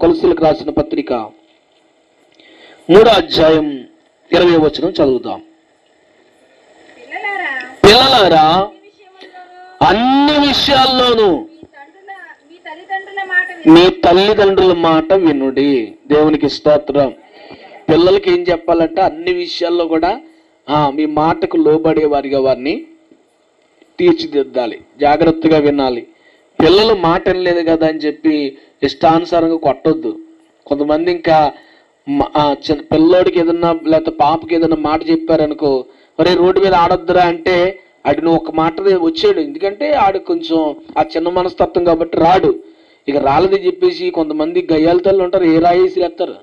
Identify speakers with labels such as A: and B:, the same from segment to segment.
A: కొలసీలకు రాసిన పత్రిక మూడో అధ్యాయం ఇరవై వచనం చదువుదాం.
B: పిల్లలారా
A: అన్ని విషయాల్లోనూ
B: మీ తల్లిదండ్రుల మాట విని.
A: మీ తల్లిదండ్రుల మాట వినుడి. దేవునికి స్తోత్రం. పిల్లలకి ఏం చెప్పాలంటే అన్ని విషయాల్లో కూడా ఆ, మీ మాటకు లోబడే వారిగా వారిని తీర్చిదిద్దాలి. జాగ్రత్తగా వినాలి. పిల్లలు మాట వినలేదు కదా అని చెప్పి ఇష్టానుసారంగా కొట్టొద్దు. కొంతమంది ఇంకా చిన్న పిల్లోడికి ఏదన్నా లేకపోతే పాపకి ఏదన్నా మాట చెప్పారనుకో ఒరే రోడ్డు మీద ఆడొద్దురా అంటే ఆడు నువ్వు ఒక మాట వచ్చాడు ఎందుకంటే ఆడు కొంచెం ఆ చిన్న మనస్తత్వం కాబట్టి రాడు. ఇక రాలేదని చెప్పేసి కొంతమంది గయ్యాల తల్లు ఉంటారు ఏ రాయేసిరేస్తారు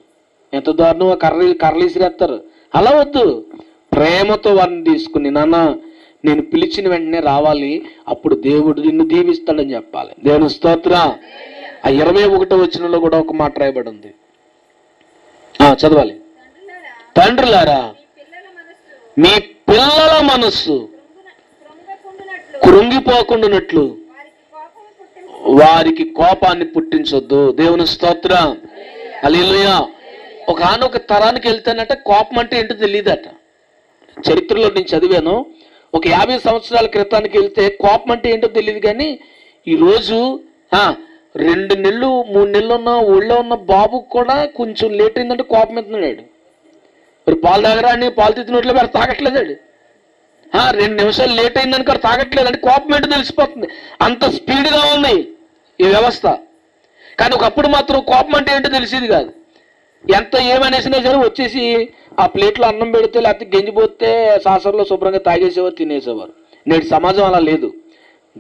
A: ఎంత దారుణం ఆ కర్ర కర్రలు విసిరేస్తారు అలా వద్దు. ప్రేమతో వారిని తీసుకుని నాన్న నేను పిలిచిన వెంటనే రావాలి అప్పుడు దేవుడు నిన్ను దీవిస్తాడని చెప్పాలి. దేవుని స్తోత్ర. ఆ ఇరవై ఒకటో వచనంలో కూడా ఒక మాట రాయబడి ఉంది ఆ, చదవాలి.
B: తండ్రులారా మీ పిల్లల మనస్సు
A: కృంగిపోకుండానట్లు
B: వారికి
A: కోపాన్ని పుట్టించొద్దు. దేవుని స్తోత్ర. అలీలుయ ఒక ఆనొక తరానికి వెళ్తానంటే కోపం అంటే ఏంటో తెలియదట చరిత్రలో నేను చదివాను ఒక యాభై సంవత్సరాల క్రితానికి వెళ్తే కోపం అంటే ఏంటో తెలియదు కానీ ఈరోజు రెండు నెలలు మూడు నెలలు ఉన్న ఊళ్ళో ఉన్న బాబుకు కూడా కొంచెం లేట్ అయిందంటే కోపం ఎత్తున్నాడు మరి పాలు తాగరా అని పాలు తెచ్చినట్లు మరి తాగట్లేదాడు రెండు నిమిషాలు లేట్ అయిందని కూడా తాగట్లేదు అంటే కోపం ఏంటో తెలిసిపోతుంది. అంత స్పీడ్గా ఉన్నాయి ఈ వ్యవస్థ. కానీ ఒకప్పుడు మాత్రం కోపం అంటే ఏంటో తెలిసేది కాదు. ఎంత ఏమనేసినా సరే వచ్చేసి ఆ ప్లేట్లో అన్నం పెడితే లేకపోతే గెంజిపోతే సాసర్లో శుభ్రంగా తాగేసేవారు తినేసేవారు. నేటి సమాజం అలా లేదు.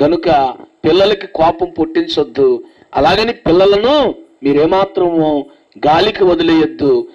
A: గనుక పిల్లలకి కోపం పుట్టించొద్దు. అలాగని పిల్లలను మీరేమాత్రము గాలికి వదిలేయొద్దు.